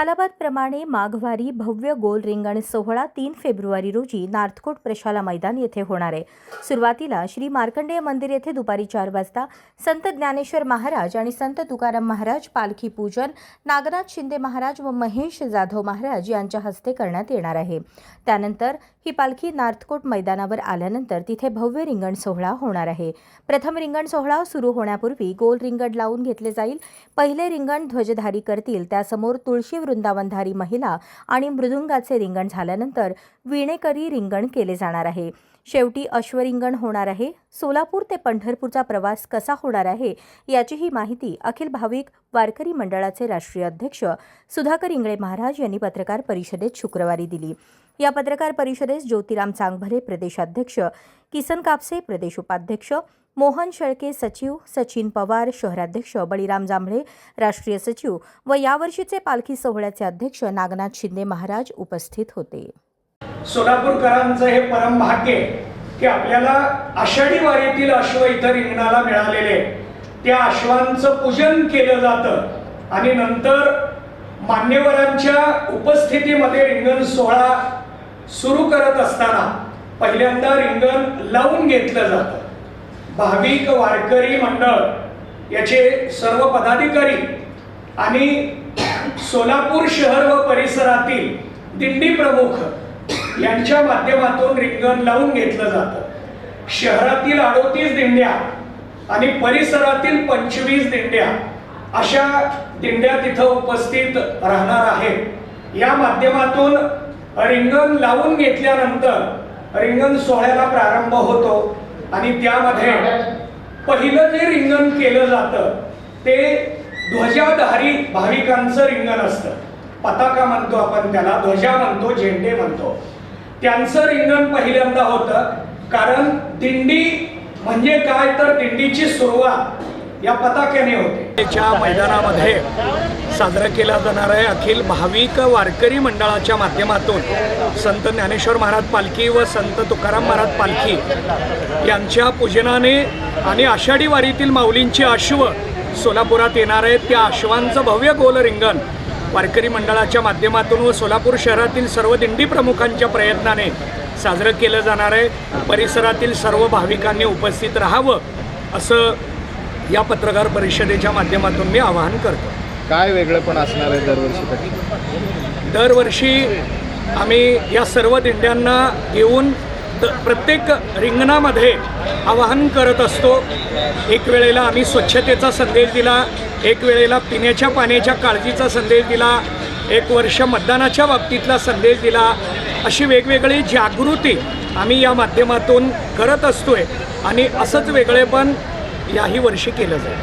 सालाबादप्रमाणे माघवारी भव्य गोल रिंगण सोहळा तीन फेब्रुवारी रोजी नार्थकोट प्रशाला मैदान येथे होणार आहे. सुरुवातीला श्री मार्कंडेय मंदिर येथे दुपारी चार वाजता संत ज्ञानेश्वर महाराज आणि संत तुकाराम महाराज पालखी पूजन नागनाथ शिंदे महाराज व महेश जाधव महाराज यांच्या हस्ते करण्यात येणार आहे. त्यानंतर ही पालखी नार्थकोट मैदानावर आल्यानंतर तिथे भव्य रिंगण सोहळा होणार आहे. प्रथम रिंगण सोहळा सुरू होण्यापूर्वी गोल रिंगण लावून घेतले जाईल. पहिले रिंगण ध्वजधारी करतील. त्यासमोर तुळशी वृंदावनधारी महिला आणि मृदुंगाचे रिंगण झाल्यानंतर विणेकरी रिंगण केले जाणार आहे. शेवटी अश्वरिंगण होणार आहे. सोलापूर ते पंढरपूरचा प्रवास कसा होणार आहे याचीही माहिती अखिल भाविक वारकरी मंडळाचे राष्ट्रीय अध्यक्ष सुधाकर इंगळे महाराज यांनी पत्रकार परिषदेत शुक्रवारी दिली. या पत्रकार परिषदेस ज्योतिराम चांगभले प्रदेशाध्यक्ष किसन कापसे प्रदेश उपाध्यक्ष मोहन शेळके सचिव सचिन पवार शहराध्यक्ष बळीराम जांभळे राष्ट्रीय सचिव व यावर्षीचे पालखी सोहळ्याचे अध्यक्ष नागनाथ शिंदे महाराज उपस्थित होते. सोलापूरकरांचं हे परम भाग्य की आपल्याला आषाढी वारीतील अश्व इथं रिंगणाला मिळालेले. त्या अश्वांचं पूजन केलं जातं. आणि नंतर मान्यवरांच्या उपस्थितीमध्ये रिंगण सोहळा सुरू करत असताना पहिल्यांदा रिंगण लावून घेतलं जातं. भाविक वारकरी मंडळ याचे सर्व पदाधिकारी आणि सोलापूर शहर व परिसरातील दिंडी प्रमुख यांच्या माध्यमातून रिंगण लावून घेतलं जातं. शहरातील अडोतीस दिंड्या आणि परिसरातील पंचवीस दिंड्या अशा दिंड्या तिथं उपस्थित राहणार आहेत. या माध्यमातून रिंगण लावून घेतल्यानंतर रिंगण सोहळ्याला प्रारंभ होतो. आणि त्यामध्ये पहिलं जे रिंगण केलं जातं ते ध्वजाधारी भाविकांचं रिंगण असतं. पताका म्हणतो आपण त्याला ध्वजा म्हणतो झेंडे म्हणतो. त्यांचं रिंगण पहिल्यांदा होतं कारण दिंडी म्हणजे काय? तर दिंडीची सुरुवात. या पताक्याने होते. च्या मैदानामध्ये साजरा केला जाणार आहे अखिल भाविक वारकरी मंडळाच्या माध्यमातून संत ज्ञानेश्वर महाराज पालखी व संत तुकाराम महाराज पालखी यांच्या पूजनाने आणि आषाढी वारीतील माऊलींची अश्व सोलापुरात येणार आहेत. त्या अश्वांचं भव्य गोल रिंगण वारकरी मंडळाच्या माध्यमातून व सोलापूर शहरातील सर्व दिंडी प्रमुखांच्या प्रयत्नाने साजरं केलं जाणार आहे. परिसरातील सर्व भाविकांनी उपस्थित राहावं असं या पत्रकार परिषदेच्या माध्यमातून मी आवाहन करतो. काय वेगळं पण असणार आहे दरवर्षीपेक्षा दरवर्षी आम्ही या सर्व दिंड्यांना घेऊन द प्रत्येक रिंगणामध्ये आवाहन करत असतो. एक वेळेला आम्ही स्वच्छतेचा संदेश दिला एक वेळेला पिण्याच्या पाण्याच्या काळजीचा संदेश दिला एक वर्ष मतदानाच्या बाबतीतला संदेश दिला. अशी वेगवेगळी जागृती आम्ही या माध्यमातून करत असतोय. आणि असंच वेगळेपण याही वर्षी केलं जाईल.